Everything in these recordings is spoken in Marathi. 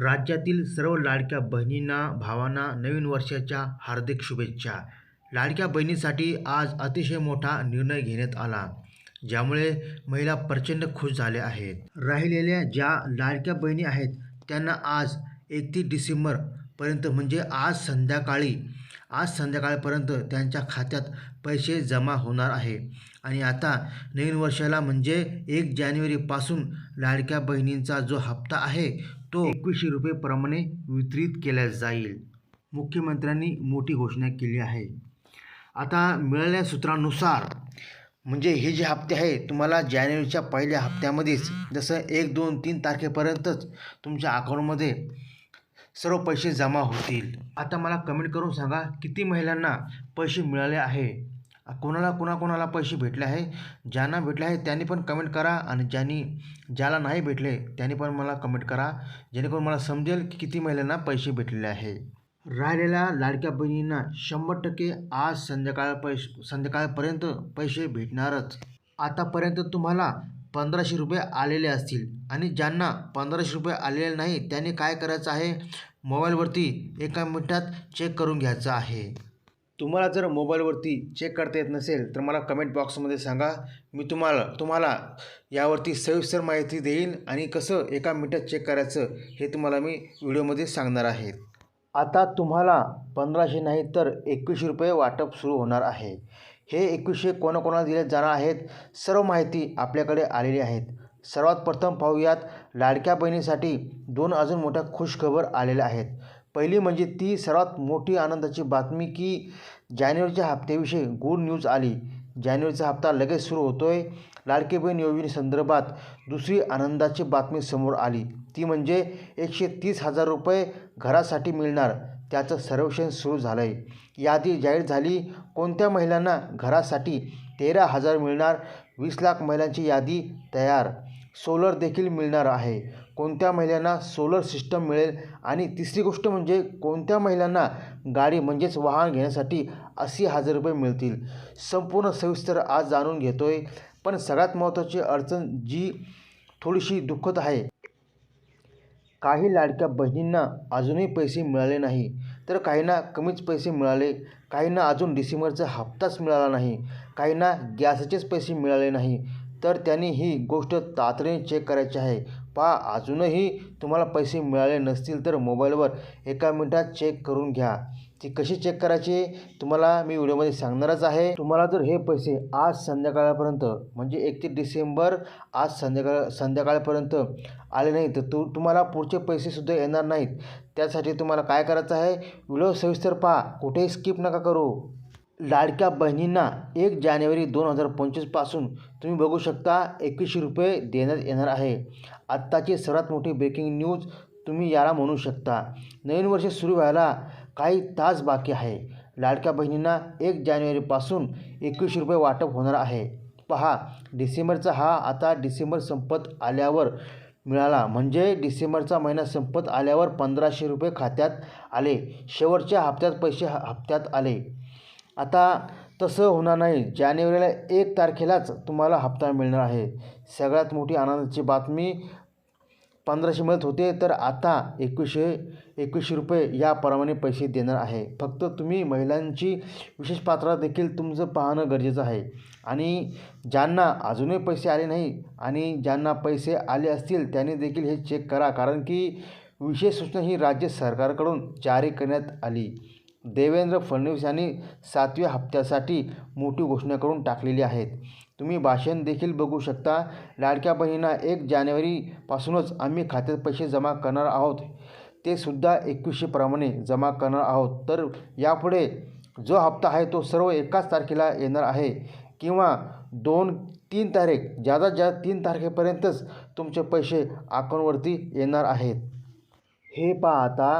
राज्यातील सर्व लाडक्या बहिणींना भावांना नवीन वर्षाच्या हार्दिक शुभेच्छा. लाडक्या बहिणीसाठी आज अतिशय मोठा निर्णय घेण्यात आला ज्यामुळे महिला प्रचंड खुश झाल्या आहेत. राहिलेल्या ज्या लाडक्या बहिणी आहेत त्यांना आज एकतीस डिसेंबरपर्यंत म्हणजे आज संध्याकाळी आज संध्याकाळपर्यंत त्यांच्या खात्यात पैसे जमा होणार आहे. आणि आता नवीन वर्षाला म्हणजे एक जानेवारीपासून लाडक्या बहिणींचा जो हप्ता आहे तो एकवीसशे रुपयेप्रमाणे वितरित केला जाईल. मुख्यमंत्र्यांनी मोठी घोषणा केली आहे. आता मिळालेल्या सूत्रानुसार म्हणजे हे जे हप्ते आहे तुम्हाला जानेवारीच्या पहिल्या हप्त्यामध्येच जसं एक दोन तीन तारखेपर्यंतच तुमच्या अकाउंटमध्ये सर्व पैसे जमा होतील. आता मला कमेंट करून सांगा किती महिलांना पैसे मिळाले आहे? कोणाला कोणाकोणाला पैसे भेटले आहे ज्यांना भेटले आहे त्यांनी पण कमेंट करा आणि ज्यांनी ज्याला नाही भेटले त्यांनी पण मला कमेंट करा जेणेकरून मला समजेल की किती महिलांना पैसे भेटलेले आहे. राहिलेल्या लाडक्या बहिणींना शंभर टक्के आज संध्याकाळ पैसे संध्याकाळपर्यंत पैसे भेटणारच. आतापर्यंत तुम्हाला पंधराशे रुपये आलेले असतील आणि ज्यांना पंधराशे रुपये आलेले नाही त्यांनी काय करायचं आहे? मोबाईलवरती एका मिनटात चेक करून घ्यायचं आहे. तुम्हाला जर मोबाईलवरती चेक करता येत नसेल तर मला कमेंट बॉक्समध्ये सांगा. मी तुम्हाला तुम्हाला यावरती सविस्तर माहिती देईन आणि कसं एका मिनिटात चेक करायचं हे तुम्हाला मी व्हिडिओमध्ये सांगणार आहे. आता तुम्हाला पंधराशे नाही तर एकवीसशे रुपये वाटप सुरू होणार आहे. हे एकवीसशे कोणाकोणाला दिले जाणार आहेत सर्व माहिती आपल्याकडे आलेली आहेत. सर्वात प्रथम पाहूयात लाडक्या बहिणीसाठी दोन अजून मोठ्या खुशखबर आलेल्या आहेत. पहिली म्हणजे ती सर्वात मोठी आनंदाची बातमी की जानेवारीच्या हप्त्याविषयी गुड न्यूज आली. जानेवारीचा हप्ता लगेच सुरू होतो आहे लाडकी बहीण योजनेसंदर्भात दुसरी आनंदाची बातमी समोर आली. ती म्हणजे एकशे तीस हजार रुपये घरासाठी मिळणार. त्याचं सर्वेक्षण सुरू झालं आहे यादी जाहीर झाली. कोणत्या महिलांना घरासाठी तेरा हजार मिळणार? वीस लाख महिलांची यादी तयार. सोलर देखील मिळणार आहे. कोणत्या महिलांना सोलर सिस्टम मिळेल? आणि तिसरी गोष्ट म्हणजे कोणत्या महिलांना गाडी म्हणजेच वाहन घेण्यासाठी अस्सी हजार रुपये मिळतील? संपूर्ण सविस्तर आज जाणून घेतो आहे पण सगळ्यात महत्त्वाची अडचण जी थोडीशी दुःखद आहे काही लाडक्या बहिणींना अजूनही पैसे मिळाले नाही. तर काहींना कमीच पैसे मिळाले काहींना अजून डिसेंबरचा हप्ताच मिळाला नाही काहींना गॅसचेच पैसे मिळाले नाही. तर त्यांनी ही गोष्ट तातडीने चेक करायची आहे. पहा अजूनही तुम्हाला पैसे मिळाले नसतील तर मोबाईलवर एका मिनिटात चेक करून घ्या. ती कशी चेक करायची तुम्हाला मी व्हिडिओमध्ये सांगणारच आहे. तुम्हाला जर हे पैसे आज संध्याकाळपर्यंत म्हणजे एकतीस डिसेंबर आज संध्याकाळ संध्याकाळपर्यंत आले नाही तर तू तुम्हाला पुढचे पैसेसुद्धा येणार नाहीत. त्यासाठी तुम्हाला काय करायचं आहे व्हिडिओ सविस्तर पहा कुठेही स्किप नका करू. लाडक्या बहिणींना एक जानेवारी दोन हजार पंचवीसपासून तुम्ही बघू शकता एकवीसशे रुपये देण्यात येणार आहे. आत्ताची सर्वात मोठी ब्रेकिंग न्यूज तुम्ही याला म्हणू शकता. नवीन वर्ष सुरू व्हायला काही तास बाकी आहे. लाडक्या बहिणींना एक जानेवारीपासून एकवीसशे रुपये वाटप होणार आहे. पहा डिसेंबरचा हा आता डिसेंबर संपत आल्यावर मिळाला. म्हणजे डिसेंबरचा महिना संपत आल्यावर पंधराशे रुपये खात्यात आले. शेवटच्या हप्त्यात पैसे हप्त्यात आले. आता तसं होणार नाही. जानेवारीला एक तारखेलाच तुम्हाला हप्ता मिळणार आहे. सगळ्यात मोठी आनंदाची बातमी पंधराशे मिळत होते तर आता एकवीसशे एकवीसशे रुपये याप्रमाणे पैसे देणार आहे. फक्त तुम्ही महिलांची विशेष पात्रता देखील तुमचं पाहणं गरजेचं आहे. आणि ज्यांना अजूनही पैसे आले नाही आणि ज्यांना पैसे आले असतील त्यांनी देखील हे चेक करा. कारण की विशेष सूचना ही राज्य सरकारकडून जारी करण्यात आली. देवेंद्र फडणवीस यांनी सातव्या हप्त्यासाठी मोठी घोषणा करून टाकलेली आहेत. तुम्ही भाषण देखील बघू शकता. लाडक्या बहिणींना एक जानेवारीपासूनच आम्ही खात्यात पैसे जमा करणार आहोत. ते सुद्धा एकवीसशेप्रमाणे जमा करणार आहोत. तर यापुढे जो हप्ता आहे तो सर्व एकाच तारखेला येणार आहे किंवा दोन तीन तारीख जादात जादा तीन तारखेपर्यंतच तुमचे पैसे अकाउंटवरती येणार आहेत. हे पहा आता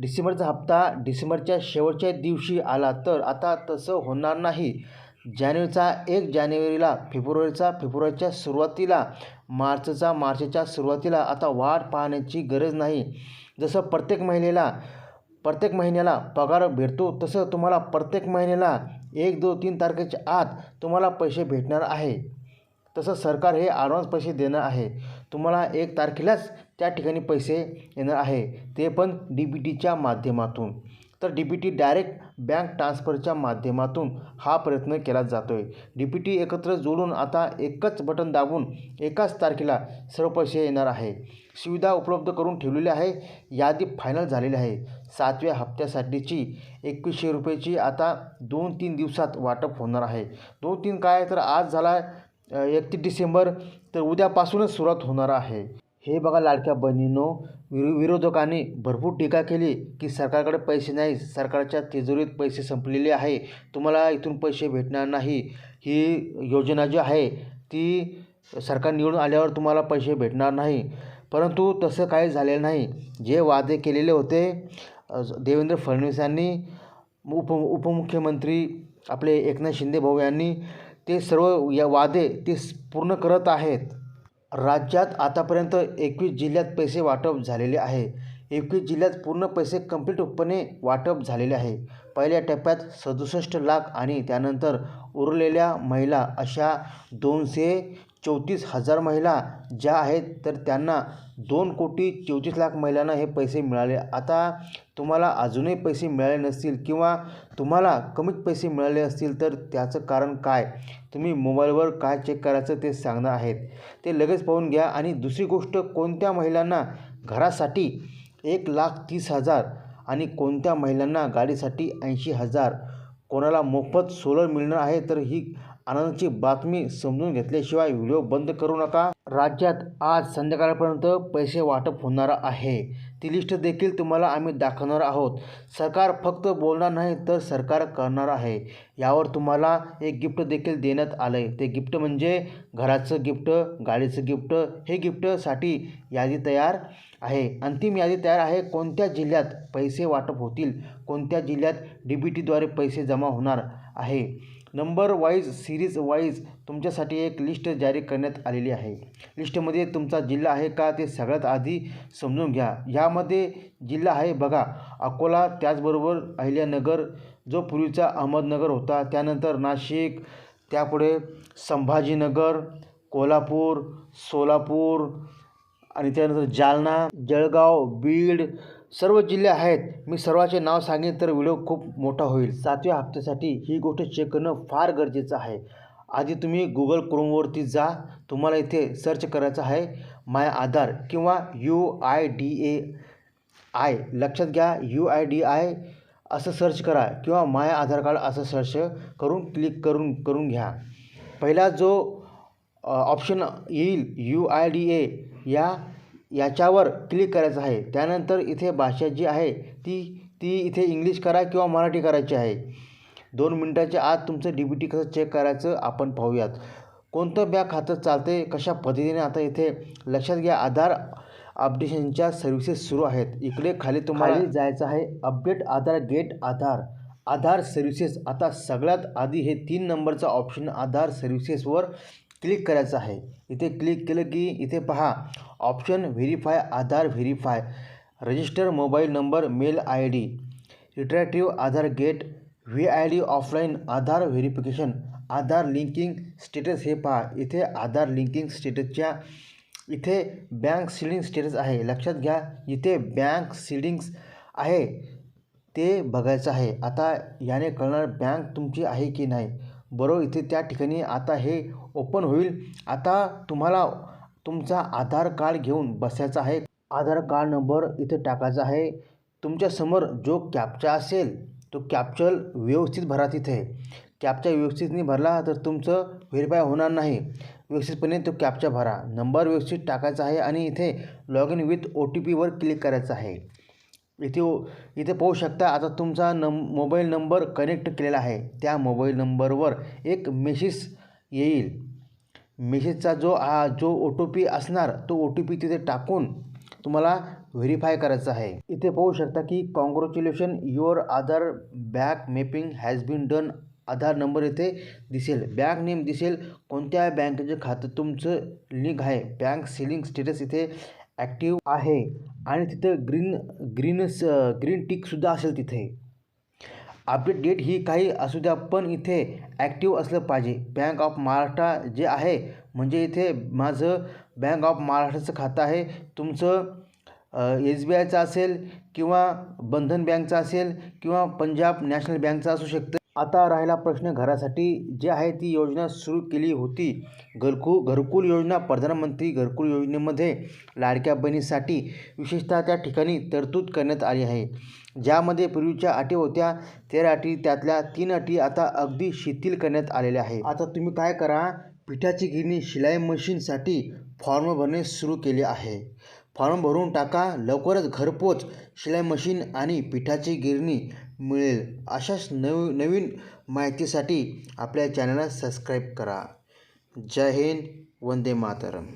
डिसेंबरचा हप्ता डिसेंबरच्या शेवटच्या दिवशी आला तर आता तसं होणार नाही. जानेवारीचा एक जानेवारीला फेब्रुवारीचा फेब्रुवारीच्या सुरुवातीला मार्चचा मार्चच्या सुरुवातीला आता वाट पाहण्याची गरज नाही. जसं प्रत्येक महिलेला प्रत्येक महिन्याला पगार भेटतो तसं तुम्हाला प्रत्येक महिन्याला एक दोन तीन तारखेच्या आत तुम्हाला पैसे भेटणार आहे. तसं सरकार हे ॲडव्हान्स पैसे देणं आहे. तुम्हाला एक तारखेलाच त्या ठिकाणी पैसे येणार आहे. ते पण डी बी टीच्या माध्यमातून. तर D B T direct bank ट्रान्सफरच्या माध्यमातून हा प्रयत्न केला जातो आहे डी पी टी एकत्र जोडून आता एकच बटन दाबून एकाच तारखेला सर्व पैसे येणार आहे. सुविधा उपलब्ध करून ठेवलेली आहे. यादी फायनल झालेली आहे. सातव्या हप्त्यासाठीची एकवीसशे रुपयाची आता दोन तीन दिवसात वाटप होणार आहे. दोन तीन काय तर आज झाला एकतीस डिसेंबर तर उद्यापासूनच सुरुवात होणार आहे. हे बघा लाडक्या बहिणींनो विरो विरोधकांनी भरपूर टीका केली की सरकारकडे पैसे नाही सरकारच्या तिजोरीत पैसे संपलेले आहे तुम्हाला इथून पैसे भेटणार नाही. ही योजना जी आहे ती सरकार निवडून आल्यावर तुम्हाला पैसे भेटणार नाही. परंतु तसं काही झालेलं नाही. जे वादे केलेले होते देवेंद्र फडणवीस यांनी उप उपमुख्यमंत्री आपले एकनाथ शिंदे भाऊ यांनी ते सर्व या वादे ते पूर्ण करत आहेत. राज्यात आतापर्यंत एकवीस जिल्ह्यात पैसे वाटप झालेले आहे. एकवीस जिल्ह्यात पूर्ण पैसे कंप्लीटपणे वाटप झालेले आहे. पहिल्या टप्प्यात सदुसष्ट लाख आणि त्यानंतर उरलेल्या महिला अशा दोनशे चौतीस हजार महिला ज्या आहेत तर त्यांना दोन कोटी चौतीस लाख महिलांना हे पैसे मिळाले. आता तुम्हाला अजूनही पैसे मिळाले नसतील किंवा तुम्हाला कमीत पैसे मिळाले असतील तर त्याचं कारण काय? तुम्ही मोबाईलवर काय चेक करायचं ते सांगणार आहेत. ते लगेच पाहून घ्या. आणि दुसरी गोष्ट कोणत्या महिलांना घरासाठी एक लाख तीस हजार आणि कोणत्या महिलांना गाडीसाठी ऐंशी हजार? कोणाला मोफत सोलर मिळणार आहे तर ही आनंदाची बातमी समजून घेतल्याशिवाय व्हिडिओ बंद करू नका. राज्यात आज संध्याकाळपर्यंत पैसे वाटप होणार आहे. ती लिस्ट देखील तुम्हाला आम्ही दाखवणार आहोत. सरकार फक्त बोलणार नाही तर सरकार करणार आहे. यावर तुम्हाला एक गिफ्ट देखील देण्यात आलं आहे ते गिफ्ट म्हणजे घराचं गिफ्ट गाडीचं गिफ्ट हे गिफ्टसाठी यादी तयार आहे. अंतिम यादी तयार आहे. कोणत्या जिल्ह्यात पैसे वाटप होतील? कोणत्या जिल्ह्यात डी बी टीद्वारे पैसे जमा होणार आहे? नंबर वाईज सिरीज वाईज तुमच्यासाठी एक लिस्ट जारी करण्यात आलेली आहे. लिस्टमध्ये तुमचा जिल्हा आहे का ते सगळ्यात आधी समजून घ्या. यामध्ये जिल्हा आहे बघा अकोला त्याचबरोबर अहिल्यानगर जो पूर्वीचा अहमदनगर होता. त्यानंतर नाशिक त्यापुढे संभाजीनगर कोल्हापूर सोलापूर आणि त्यानंतर जालना जळगाव बीड सर्व जिल्हे आहेत. मी सर्वाचे नाव सांगेन तर व्हिडिओ खूप मोठा होईल. सातव्या हप्त्यासाठी ही गोष्ट चेक करणं फार गरजेचं आहे. आधी तुम्ही गुगल क्रोमवरती जा. तुम्हाला इथे सर्च करायचं आहे. माय आधार किंवा U I D A I लक्षात घ्या यू आय डी आय असं सर्च करा किंवा माय आधार कार्ड असं सर्च करून क्लिक करून करून घ्या. पहिला जो ऑप्शन येईल यू आय डी ए या याच्यावर क्लिक करायचं आहे. त्यानंतर इथे भाषा जी आहे ती ती इथे इंग्लिश करा किंवा मराठी करायची आहे. दोन मिनटाच्या आत तुमचं डी बी टी कसं चेक करायचं आपण पाहूयात. कोणतं बँक खातं चालते कशा पद्धतीने आता इथे लक्षात घ्या आधार अपडेशनच्या सर्व्हिसेस सुरू आहेत. इकडे खाली तुम्हाला जायचं आहे. Update Aadhaar get Aadhaar. Aadhaar services आता सगळ्यात आधी हे तीन नंबरचा ऑप्शन आधार सर्व्हिसेसवर क्लिक करायचं आहे. इथे क्लिक केलं की इथे पहा option verify Aadhaar verify register mobile number mail I D retractive Aadhaar get V I D offline Aadhaar verification Aadhaar linking status हे पहा. इथे आधार लिंकिंग स्टेटसच्या इथे बँक सिलिंग स्टेटस आहे. लक्षात घ्या इथे बँक सिलिंग्स आहे ते बघायचं आहे. आता याने कळणार बँक तुमची आहे की नाही. बरोबर इथे त्या ठिकाणी आता हे ओपन होईल. आता तुम्हाला तुमचा आधार कार्ड घेऊन बसायचा आहे. आधार कार्ड नंबर इथे टाकायचा आहे. तुमच्यासमोर जो कॅप्चा असेल तो कॅप्चल व्यवस्थित भरा तिथे. कॅपचा व्यवस्थितने भरला तर तुमचं व्हेरीफाय होणार नाही. व्यवस्थितपणे तो कॅपचा भरा. नंबर व्यवस्थित टाकायचा आहे आणि इथे log in with O T पीवर क्लिक करायचं आहे. इथे इथे पाहू शकता आता तुमचा नम मोबाईल नंबर कनेक्ट केलेला आहे. त्या मोबाईल नंबरवर एक मेसेज येईल. मेसेजचा जो आ जो ओ टी पी असणार तो ओ टी पी तिथे टाकून तुम्हाला व्हेरीफाय करायचं आहे. इथे पाहू शकता की congratulation your Aadhaar back mapping has been done Aadhaar number इथे दिसेल. बँक नेम दिसेल. कोणत्या बँकेचं खातं तुमचं लिंक आहे? बँक सिलिंग स्टेटस इथे ॲक्टिव्ह आहे. आणि तिथं ग्रीन ग्रीन ग्रीन टिकसुद्धा असेल तिथे. अपडेट डेट ही काही असू द्या पण इथे ॲक्टिव्ह असलं पाहिजे. बँक ऑफ महाराष्ट्र जे आहे म्हणजे इथे माझं बँक ऑफ महाराष्ट्राचं खातं आहे. तुमचं एस बी आयचं असेल किंवा बंधन बँकचं असेल किंवा पंजाब नॅशनल बँकचा असू शकतं. आता राहिला प्रश्न घरासाठी. जे आहे ती योजना सुरू केली होती. घरकु घरकुल योजना प्रधानमंत्री घरकुल योजनेमध्ये लाडक्या बहिणीसाठी विशेषतः त्या ठिकाणी तरतूद करण्यात आली आहे. ज्यामध्ये पूर्वीच्या अटी होत्या तेरा अटी त्यातल्या तीन अटी आता अगदी शिथिल करण्यात आलेल्या आहे आता तुम्ही काय करा पिठाची गिरणी शिलाई मशीनसाठी फॉर्म भरणे सुरू केले आहे. फॉर्म भरून टाका लवकरच घरपोच शिलाई मशीन आणि पिठाची गिरणी मिळेल. अशाच नव नवीन माहितीसाठी आपल्या चॅनलला सबस्क्राईब करा. जय हिंद वंदे मातरम.